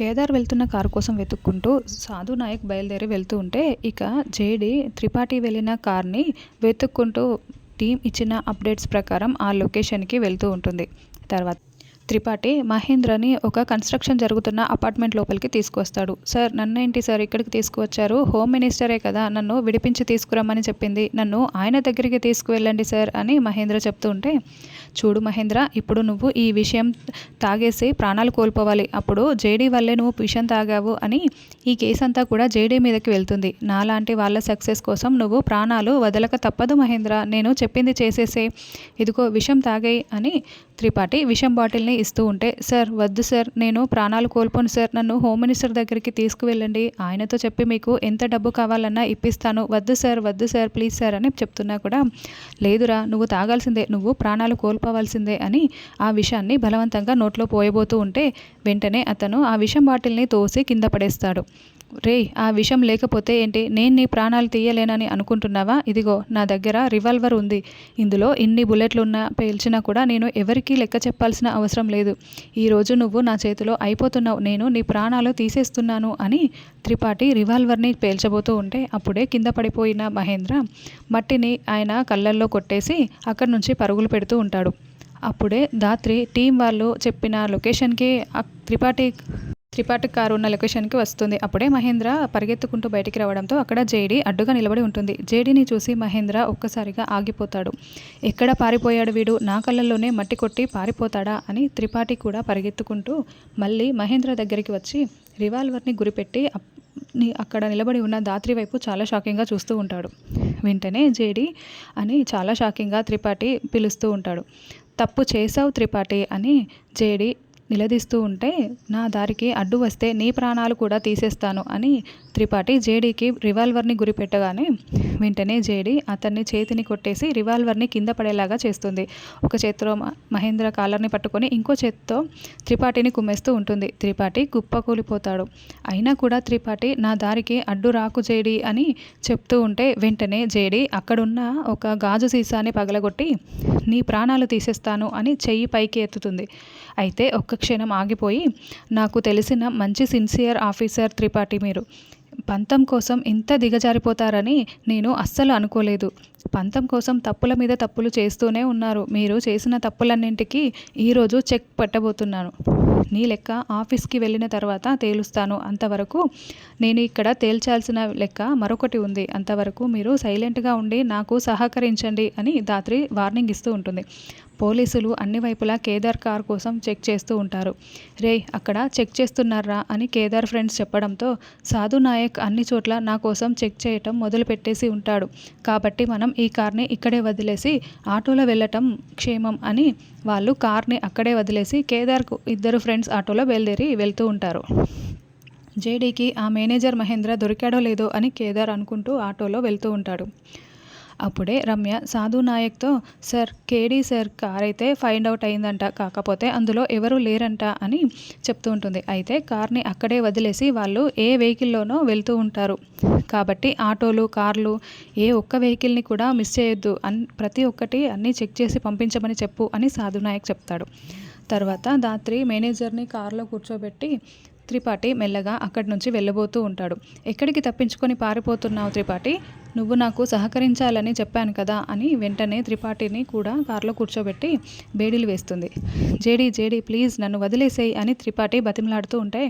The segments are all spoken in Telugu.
కేదార్ వెళ్తున్న కారు కోసం వెతుక్కుంటూ సాధు నాయక్ బయలుదేరి వెళ్తూ ఉంటే ఇక జేడి త్రిపాఠి వెళ్ళిన కార్ని వెతుక్కుంటూ టీం ఇచ్చిన అప్డేట్స్ ప్రకారం ఆ లొకేషన్కి వెళ్తూ ఉంటుంది. తర్వాత త్రిపాఠి మహేంద్రని ఒక కన్స్ట్రక్షన్ జరుగుతున్న అపార్ట్మెంట్ లోపలికి తీసుకొస్తాడు సార్ నన్నేంటి సార్ ఇక్కడికి తీసుకువచ్చారు? హోమ్ మినిస్టరే కదా నన్ను విడిపించి తీసుకురమ్మని చెప్పింది. నన్ను ఆయన దగ్గరికి తీసుకువెళ్ళండి సార్ అని మహేంద్ర చెప్తూ ఉంటే చూడు మహేంద్ర ఇప్పుడు నువ్వు ఈ విషయం తాగేసి ప్రాణాలు కోల్పోవాలి. అప్పుడు జేడీ వల్లే నువ్వు విషయం తాగావు అని ఈ కేసు అంతా కూడా జేడీ మీదకి వెళ్తుంది. నాలాంటి వాళ్ళ సక్సెస్ కోసం నువ్వు ప్రాణాలు వదలక తప్పదు మహేంద్ర. నేను చెప్పింది చేసేసే. ఇదిగో విషం తాగాయి అని త్రిపాఠి విషం బాటిల్ని ఇస్తూ ఉంటే సార్ వద్దు సార్ నేను ప్రాణాలు కోల్పోను సార్ నన్ను హోమ్ మినిస్టర్ దగ్గరికి తీసుకువెళ్ళండి. ఆయనతో చెప్పి మీకు ఎంత డబ్బు కావాలన్నా ఇప్పిస్తాను. వద్దు సార్ వద్దు సార్ ప్లీజ్ సార్ అని చెప్తున్నా కూడా లేదురా నువ్వు తాగాల్సిందే నువ్వు ప్రాణాలు కోల్పోవాల్సిందే అని ఆ విషయాన్ని బలవంతంగా నోట్లో పోయబోతూ ఉంటే వెంటనే అతను ఆ విషం బాటిల్ని తోసి కింద పడేస్తాడు. రే ఆ విషం లేకపోతే ఏంటి? నేను నీ ప్రాణాలు తీయలేనని అనుకుంటున్నావా? ఇదిగో నా దగ్గర రివాల్వర్ ఉంది. ఇందులో ఇన్ని బుల్లెట్లు ఉన్నా పేల్చినా కూడా నేను ఎవరికీ లెక్క చెప్పాల్సిన అవసరం లేదు. ఈరోజు నువ్వు నా చేతిలో అయిపోతున్నావు. నేను నీ ప్రాణాలు తీసేస్తున్నాను అని త్రిపాఠి రివాల్వర్ని పేల్చబోతూ ఉంటే అప్పుడే కింద పడిపోయిన మహేంద్ర మట్టిని ఆయన కళ్ళల్లో కొట్టేసి అక్కడి నుంచి పరుగులు పెడుతూ ఉంటాడు. అప్పుడే దాత్రి టీం వాళ్ళు చెప్పిన లొకేషన్కి త్రిపాఠి త్రిపాఠి కారు ఉన్న లొకేషన్కి వస్తుంది. అప్పుడే మహేంద్ర పరిగెత్తుకుంటూ బయటికి రావడంతో అక్కడ జేడి అడ్డుగా నిలబడి ఉంటుంది. జేడీని చూసి మహేంద్ర ఒక్కసారిగా ఆగిపోతాడు. ఎక్కడ పారిపోయాడు వీడు? నా కళ్ళల్లోనే మట్టి కొట్టి పారిపోతాడా? అని త్రిపాఠి కూడా పరిగెత్తుకుంటూ మళ్ళీ మహేంద్ర దగ్గరికి వచ్చి రివాల్వర్ని గురిపెట్టి అక్కడ నిలబడి ఉన్న దాత్రి వైపు చాలా షాకింగ్గా చూస్తూ ఉంటాడు. వెంటనే జేడి అని చాలా షాకింగ్గా త్రిపాఠి పిలుస్తూ ఉంటాడు. తప్పు చేసావు త్రిపాఠి అని జేడి నిలదీస్తూ ఉంటే నా దారికి అడ్డు వస్తే నీ ప్రాణాలు కూడా తీసేస్తాను అని త్రిపాఠి జేడీకి రివాల్వర్ని గురిపెట్టగానే వెంటనే జేడీ అతన్ని చేతిని కొట్టేసి రివాల్వర్ని కింద పడేలాగా చేస్తుంది. ఒక చేతిలో మహేంద్ర కాలర్ని పట్టుకొని ఇంకో చేతితో త్రిపాఠిని కుమ్మేస్తూ ఉంటుంది. త్రిపాఠి కుప్పకూలిపోతాడు. అయినా కూడా త్రిపాఠి నా దారికి అడ్డు రాకు జేడీ అని చెప్తూ ఉంటే వెంటనే జేడీ అక్కడున్న ఒక గాజు సీసాని పగలగొట్టి నీ ప్రాణాలు తీసేస్తాను అని చెయ్యి పైకి ఎత్తుతుంది. అయితే ఒక్క క్షణం ఆగిపోయి నాకు తెలిసిన మంచి సిన్సియర్ ఆఫీసర్ త్రిపాఠి మీరు. పంతం కోసం ఇంత దిగజారిపోతారని నేను అస్సలు అనుకోలేదు. పంతం కోసం తప్పుల మీద తప్పులు చేస్తూనే ఉన్నారు. మీరు చేసిన తప్పులన్నింటికి ఈరోజు చెక్ పెట్టబోతున్నాను. నీ లెక్క ఆఫీస్కి వెళ్ళిన తర్వాత తేలుస్తాను. అంతవరకు నేను ఇక్కడ తేల్చాల్సిన లెక్క మరొకటి ఉంది. అంతవరకు మీరు సైలెంట్గా ఉండి నాకు సహకరించండి అని దాత్రి వార్నింగ్ ఇస్తూ ఉంటుంది. పోలీసులు అన్ని వైపులా కేదార్ కార్ కోసం చెక్ చేస్తూ ఉంటారు. రే అక్కడ చెక్ చేస్తున్నారా అని కేదార్ ఫ్రెండ్స్ చెప్పడంతో సాధు నాయక్ అన్ని చోట్ల నా కోసం చెక్ చేయటం మొదలుపెట్టేసి ఉంటాడు. కాబట్టి మనం ఈ కార్ని ఇక్కడే వదిలేసి ఆటోలో వెళ్ళటం క్షేమం అని వాళ్ళు కార్ని అక్కడే వదిలేసి కేదార్కు ఇద్దరు ఫ్రెండ్స్ ఆటోలో బయలుదేరి వెళ్తూ ఉంటారు. జేడీకి ఆ మేనేజర్ మహేంద్ర దొరికాడో లేదో అని కేదార్ అనుకుంటూ ఆటోలో వెళ్తూ ఉంటాడు. అప్పుడే రమ్య సాధు నాయక్తో సార్ కేడీ సార్ కార్ అయితే ఫైండ్ అవుట్ అయిందంట కాకపోతే అందులో ఎవరు లేరంట అని చెప్తూ ఉంటుంది. అయితే కార్ని అక్కడే వదిలేసి వాళ్ళు ఏ వెహికల్లోనో వెళ్తూ ఉంటారు. కాబట్టి ఆటోలు కార్లు ఏ ఒక్క వెహికల్ని కూడా మిస్ చేయొద్దు. అన్ ప్రతి ఒక్కటి అన్నీ చెక్ చేసి పంపించమని చెప్పు అని సాధు నాయక్ చెప్తాడు. తర్వాత దాత్రి మేనేజర్ని కారులో కూర్చోబెట్టి త్రిపాఠి మెల్లగా అక్కడి నుంచి వెళ్ళబోతూ ఉంటాడు. ఎక్కడికి తప్పించుకొని పారిపోతున్నావు త్రిపాఠి? నువ్వు నాకు సహకరించాలని చెప్పాను కదా అని వెంటనే త్రిపాఠిని కూడా కారులో కూర్చోబెట్టి బేడీలు వేస్తుంది. జేడీ జేడీ ప్లీజ్ నన్ను వదిలేసేయి అని త్రిపాఠి బతిమలాడుతూ ఉంటే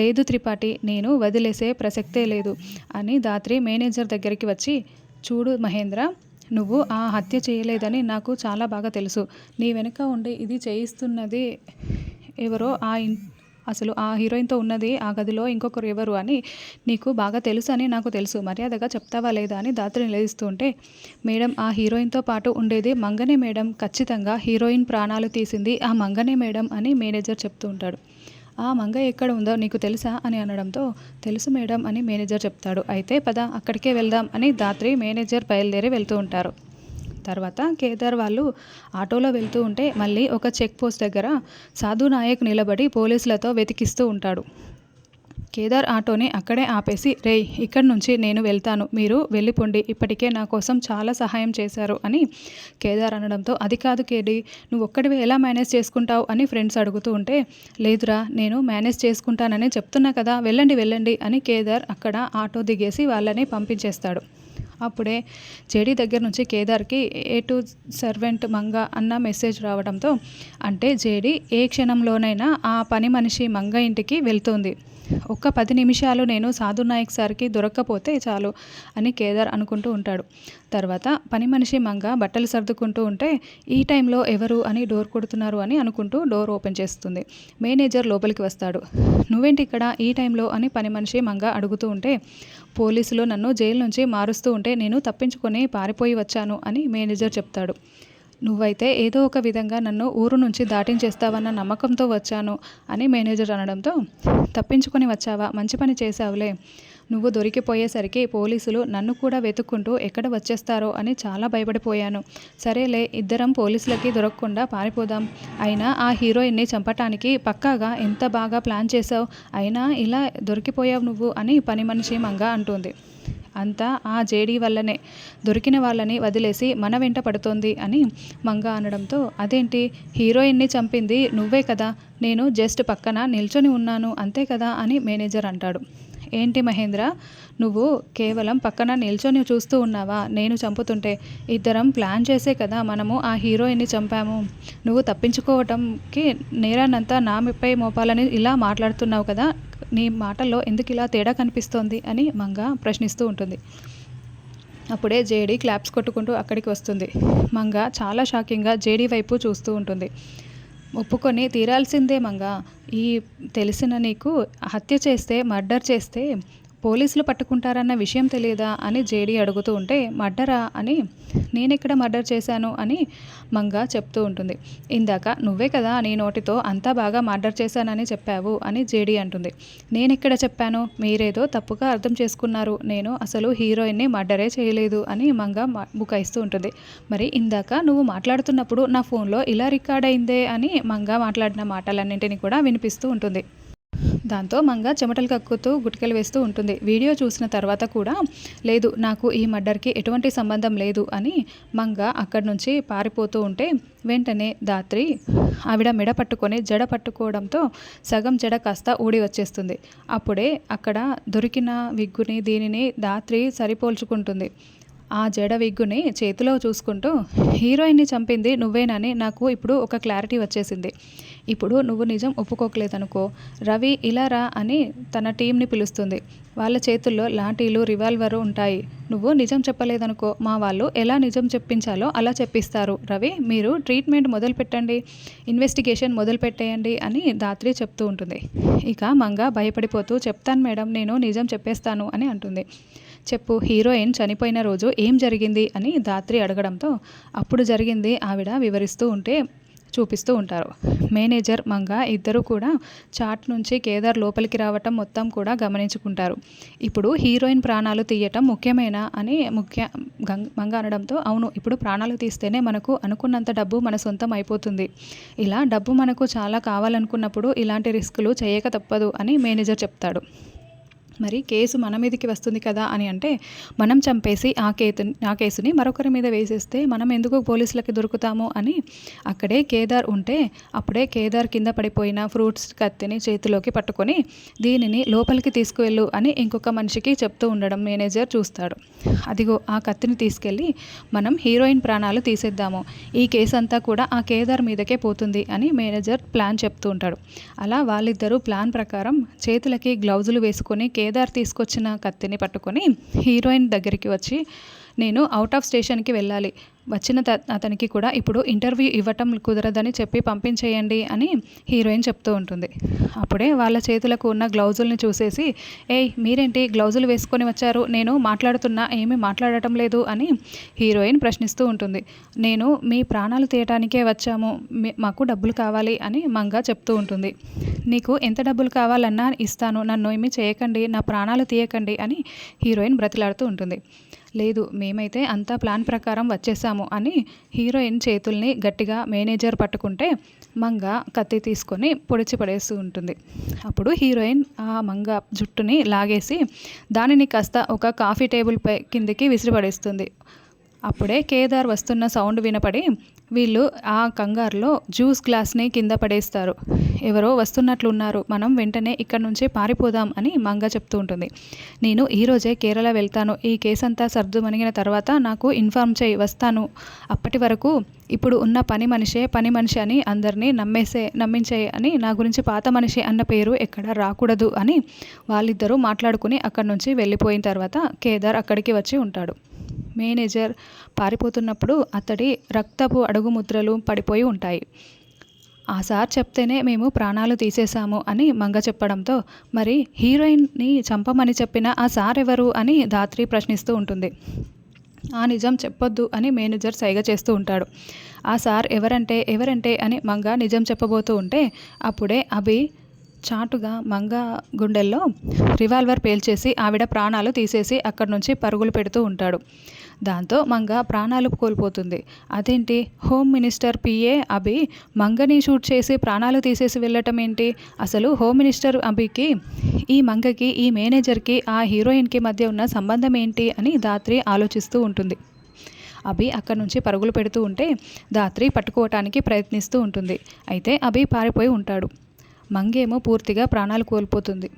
లేదు త్రిపాఠి నేను వదిలేసే ప్రసక్తే లేదు అని దాత్రి మేనేజర్ దగ్గరికి వచ్చి చూడు మహేంద్ర నువ్వు ఆ హత్య చేయలేదని నాకు చాలా బాగా తెలుసు. నీ వెనుక ఉండి ఇది చేయిస్తున్నది ఎవరో ఆ అసలు ఆ హీరోయిన్తో ఉన్నది ఆ గదిలో ఇంకొకరు ఎవరు అని నీకు బాగా తెలుసు అని నాకు తెలుసు. మర్యాదగా చెప్తావా లేదా అని దాత్రి నిలదీస్తుంటే మేడం ఆ హీరోయిన్తో పాటు ఉండేది మంగనే మేడం. ఖచ్చితంగా హీరోయిన్ ప్రాణాలు తీసింది ఆ మంగనే మేడం అని మేనేజర్ చెప్తూ ఉంటాడు. ఆ మంగ ఎక్కడ ఉందో నీకు తెలుసా అని అనడంతో తెలుసు మేడం అని మేనేజర్ చెప్తాడు. అయితే పద అక్కడికే వెళ్దాం అని దాత్రి మేనేజర్ బయలుదేరి వెళ్తూ ఉంటారు. తర్వాత కేదార్ వాళ్ళు ఆటోలో వెళ్తూ ఉంటే మళ్ళీ ఒక చెక్ పోస్ట్ దగ్గర సాధు నాయక్ నిలబడి పోలీసులతో వెతికిస్తూ ఉంటాడు. కేదార్ ఆటోని అక్కడే ఆపేసి రేయ్ ఇక్కడి నుంచి నేను వెళ్తాను. మీరు వెళ్ళిపోండి. ఇప్పటికే నా కోసం చాలా సహాయం చేశారు అని కేదార్ అనడంతో అది కాదు కేడి నువ్వు ఒక్కడివి ఎలా మేనేజ్ చేసుకుంటావు? అని ఫ్రెండ్స్ అడుగుతూ ఉంటే లేదురా నేను మేనేజ్ చేసుకుంటానని చెప్తున్నా కదా. వెళ్ళండి వెళ్ళండి అని కేదార్ అక్కడ ఆటో దిగేసి వాళ్ళని పంపించేస్తాడు. అప్పుడే జేడీ దగ్గర నుంచి కేదార్కి ఏ టు సర్వెంట్ మంగ అన్న మెసేజ్ రావడంతో అంటే జేడీ ఏ క్షణంలోనైనా ఆ పని మనిషి మంగ ఇంటికి వెళ్తుంది. ఒక్క పది నిమిషాలు నేను సాధు నాయక్ సార్కి దొరక్కపోతే చాలు అని కేదార్ అనుకుంటూ ఉంటాడు. తర్వాత పని మనిషి మంగ బట్టలు సర్దుకుంటూ ఉంటే ఈ టైంలో ఎవరు అని డోర్ కొడుతున్నారు అని అనుకుంటూ డోర్ ఓపెన్ చేస్తుంది. మేనేజర్ లోపలికి వస్తాడు. నువ్వేంటి ఇక్కడ ఈ టైంలో అని పని మనిషి మంగ అడుగుతూ ఉంటే పోలీసులు నన్ను జైలు నుంచి మారుస్తూ ఉంటే నేను తప్పించుకొని పారిపోయి వచ్చాను అని మేనేజర్ చెప్తాడు. నువ్వైతే ఏదో ఒక విధంగా నన్ను ఊరు నుంచి దాటించేస్తావన్న నమ్మకంతో వచ్చాను అని మేనేజర్ అనడంతో తప్పించుకొని వచ్చావా? మంచి పని చేశావులే. నువ్వు దొరికిపోయేసరికి పోలీసులు నన్ను కూడా వెతుక్కుంటూ ఎక్కడ వచ్చేస్తారో అని చాలా భయపడిపోయాను. సరేలే ఇద్దరం పోలీసులకి దొరకకుండా పారిపోదాం. అయినా ఆ హీరోయిన్ని చంపటానికి పక్కాగా ఎంత బాగా ప్లాన్ చేసావు అయినా ఇలా దొరికిపోయావు నువ్వు అని పని మనిషి మంగ అంటుంది. అంతా ఆ జేడీ వల్లనే దొరికిన వాళ్ళని వదిలేసి మన వెంట పడుతోంది అని మంగ అనడంతో అదేంటి? హీరోయిన్ని చంపింది నువ్వే కదా నేను జస్ట్ పక్కన నిల్చొని ఉన్నాను అంతే కదా? అని మేనేజర్ అంటాడు. ఏంటి మహేంద్ర నువ్వు కేవలం పక్కన నిల్చొని చూస్తూ ఉన్నావా? నేను చంపుతుంటే ఇద్దరం ప్లాన్ చేసే కదా మనము ఆ హీరోయిన్ని చంపాము. నువ్వు తప్పించుకోవటంకి నేరానంతా నాపై మోపాలని ఇలా మాట్లాడుతున్నావు కదా నీ మాటల్లో ఎందుకు ఇలా తేడా కనిపిస్తోంది అని మంగ ప్రశ్నిస్తూ ఉంటుంది. అప్పుడే జేడీ క్లాప్స్ కొట్టుకుంటూ అక్కడికి వస్తుంది. మంగ చాలా షాకింగ్గా జేడీ వైపు చూస్తూ ఉంటుంది. ఒప్పుకొని తీరాల్సిందే మంగ ఈ తెలిసిన నీకు హత్య చేస్తే మర్డర్ చేస్తే పోలీసులు పట్టుకుంటారన్న విషయం తెలియదా అని జేడీ అడుగుతూ ఉంటే మర్డరా? అని నేనెక్కడ మర్డర్ చేశాను? అని మంగ చెప్తూ ఉంటుంది. ఇందాక నువ్వే కదా నీ నోటితో అంతా బాగా మర్డర్ చేశానని చెప్పావు అని జేడీ అంటుంది. నేనెక్కడ చెప్పాను? మీరేదో తప్పుగా అర్థం చేసుకున్నారు. నేను అసలు హీరోయిన్ని మర్డరే చేయలేదు అని మంగ బుకాయిస్తూ ఉంటుంది. మరి ఇందాక నువ్వు మాట్లాడుతున్నప్పుడు నా ఫోన్లో ఇలా రికార్డ్ అయిందే? అని మంగ మాట్లాడిన మాటలన్నింటినీ కూడా వినిపిస్తూ ఉంటుంది. దాంతో మంగ చెమటలు కక్కుతూ గుటికలు వేస్తూ ఉంటుంది. వీడియో చూసిన తర్వాత కూడా లేదు నాకు ఈ మర్డర్కి ఎటువంటి సంబంధం లేదు అని మంగ అక్కడి నుంచి పారిపోతూ ఉంటే వెంటనే దాత్రి ఆవిడ మెడ పట్టుకొని జడ పట్టుకోవడంతో సగం జడ కాస్త ఊడి వచ్చేస్తుంది. అప్పుడే అక్కడ దొరికిన విగ్గుని దీనిని దాత్రి సరిపోల్చుకుంటుంది. ఆ జడ విగ్గుని చేతిలో చూసుకుంటూ హీరోయిన్ని చంపింది నువ్వేనని నాకు ఇప్పుడు ఒక క్లారిటీ వచ్చేసింది. ఇప్పుడు నువ్వు నిజం ఒప్పుకోకలేదనుకో. రవి ఇలా రా అని తన టీంని పిలుస్తుంది. వాళ్ళ చేతుల్లో లాఠీలు రివాల్వరు ఉంటాయి. నువ్వు నిజం చెప్పలేదనుకో. మా వాళ్ళు ఎలా నిజం చెప్పించాలో అలా చెప్పిస్తారు. రవి మీరు ట్రీట్మెంట్ మొదలు పెట్టండి. ఇన్వెస్టిగేషన్ మొదలు పెట్టేయండి అని దాత్రి చెప్తూ ఉంటుంది. ఇక మంగ భయపడిపోతూ చెప్తాను మేడం నేను నిజం చెప్పేస్తాను అని అంటుంది. చెప్పు హీరోయిన్ చనిపోయిన రోజు ఏం జరిగింది అని దాత్రి అడగడంతో అప్పుడు జరిగింది ఆవిడ వివరిస్తూ ఉంటే చూపిస్తూ ఉంటారు. మేనేజర్ మంగ ఇద్దరు కూడా చాట్ నుంచి కేదార్ లోపలికి రావటం మొత్తం కూడా గమనించుకుంటారు. ఇప్పుడు హీరోయిన్ ప్రాణాలు తీయటం ముఖ్యమేనా అని ముఖ్య మంగ అనడంతో అవును ఇప్పుడు ప్రాణాలు తీస్తేనే మనకు అనుకున్నంత డబ్బు మన సొంతం అయిపోతుంది. ఇలా డబ్బు మనకు చాలా కావాలనుకున్నప్పుడు ఇలాంటి రిస్కులు చేయక తప్పదు అని మేనేజర్ చెప్తాడు. మరి కేసు మన మీదకి వస్తుంది కదా అని అంటే మనం చంపేసి ఆ కేతు ఆ కేసుని మరొకరి మీద వేసేస్తే మనం ఎందుకు పోలీసులకి దొరుకుతాము అని అక్కడే కేదార్ ఉంటే అప్పుడే కేదార్ కింద పడిపోయిన ఫ్రూట్స్ కత్తిని చేతిలోకి పట్టుకొని దీనిని లోపలికి తీసుకువెళ్ళు అని ఇంకొక మనిషికి చెప్తూ ఉండడం మేనేజర్ చూస్తాడు. అదిగో ఆ కత్తిని తీసుకెళ్ళి మనం హీరోయిన్ ప్రాణాలు తీసేద్దాము. ఈ కేసు అంతా కూడా ఆ కేదార్ మీదకే పోతుంది అని మేనేజర్ ప్లాన్ చెప్తూ ఉంటాడు. అలా వాళ్ళిద్దరూ ప్లాన్ ప్రకారం చేతులకి గ్లౌజులు వేసుకొని కే కేదార్ తీసుకొచ్చిన కత్తిని పట్టుకొని హీరోయిన్ దగ్గరికి వచ్చి నేను అవుట్ ఆఫ్ స్టేషన్కి వెళ్ళాలి. వచ్చిన అతనికి కూడా ఇప్పుడు ఇంటర్వ్యూ ఇవ్వటం కుదరదని చెప్పి పంపించేయండి అని హీరోయిన్ చెప్తూ ఉంటుంది. అప్పుడే వాళ్ళ చేతులకు ఉన్న గ్లౌజుల్ని చూసేసి ఏయ్ మీరేంటి గ్లౌజులు వేసుకొని వచ్చారు? నేను మాట్లాడుతున్నా ఏమీ మాట్లాడటం లేదు అని హీరోయిన్ ప్రశ్నిస్తూ ఉంటుంది. నేను మీ ప్రాణాలు తీయటానికే వచ్చాము. మాకు డబ్బులు కావాలి అని మంగ చెప్తూ ఉంటుంది. నీకు ఎంత డబ్బులు కావాలన్నా ఇస్తాను. నన్ను ఏమీ చేయకండి. నా ప్రాణాలు తీయకండి అని హీరోయిన్ బ్రతిలాడుతూ ఉంటుంది. లేదు మేమైతే అంతా ప్లాన్ ప్రకారం వచ్చేసాము. చేస్తాము అని హీరోయిన్ చేతుల్ని గట్టిగా మేనేజర్ పట్టుకుంటే మంగ కత్తి తీసుకొని పొడిచి పడేస్తూ ఉంటుంది. అప్పుడు హీరోయిన్ ఆ మంగ జుట్టుని లాగేసి దానిని కాస్త ఒక కాఫీ టేబుల్ పై కిందికి విసిరిపడేస్తుంది. అప్పుడే కేదార్ వస్తున్న సౌండ్ వినపడి వీళ్ళు ఆ కంగారులో జ్యూస్ గ్లాస్ని కింద పడేస్తారు. ఎవరో వస్తున్నట్లున్నారు. మనం వెంటనే ఇక్కడ నుంచి పారిపోదాం అని మంగ చెప్తూ ఉంటుంది. నేను ఈరోజే కేరళ వెళ్తాను. ఈ కేసు అంతా సర్దుమణిగిన తర్వాత నాకు ఇన్ఫార్మ్ చేయి వస్తాను. అప్పటి వరకు ఇప్పుడు ఉన్న పని మనిషే పని మనిషి అని అందరినీ నమ్మేసే నమ్మించే అని నా గురించి పాత మనిషి అన్న పేరు ఎక్కడ రాకూడదు అని వాళ్ళిద్దరూ మాట్లాడుకుని అక్కడి నుంచి వెళ్ళిపోయిన తర్వాత కేదార్ అక్కడికి వచ్చి ఉంటాడు. మేనేజర్ పారిపోతున్నప్పుడు అతడి రక్తపు అడుగు ముద్రలు పడిపోయి ఉంటాయి. ఆ సార్ చెప్తేనే మేము ప్రాణాలు తీసేశాము అని మంగ చెప్పడంతో మరి హీరోయిన్ని చంపమని చెప్పిన ఆ సార్ ఎవరు అని ధాత్రి ప్రశ్నిస్తూ ఉంటుంది. ఆ నిజం చెప్పొద్దు అని మేనేజర్ సైగ చేస్తూ ఉంటాడు. ఆ సార్ ఎవరంటే ఎవరంటే అని మంగ నిజం చెప్పబోతూ ఉంటే అప్పుడే అభి చాటుగా మంగ గుండెల్లో రివాల్వర్ పేల్చేసి ఆవిడ ప్రాణాలు తీసేసి అక్కడి నుంచి పరుగులు పెడుతూ ఉంటాడు. దాంతో మంగ ప్రాణాలు కోల్పోతుంది. అదేంటి? హోమ్ మినిస్టర్ పిఏ అభి మంగని షూట్ చేసి ప్రాణాలు తీసేసి వెళ్ళటం ఏంటి? అసలు హోమ్ మినిస్టర్ అభికి ఈ మంగకి ఈ మేనేజర్కి ఆ హీరోయిన్కి మధ్య ఉన్న సంబంధం ఏంటి అని దాత్రి ఆలోచిస్తూ ఉంటుంది. అభి అక్కడి నుంచి పరుగులు పెడుతూ ఉంటే దాత్రి పట్టుకోవటానికి ప్రయత్నిస్తూ ఉంటుంది. అయితే అభి పారిపోయి ఉంటాడు. మంగేమో పూర్తిగా ప్రాణాలు కోల్పోతుంది.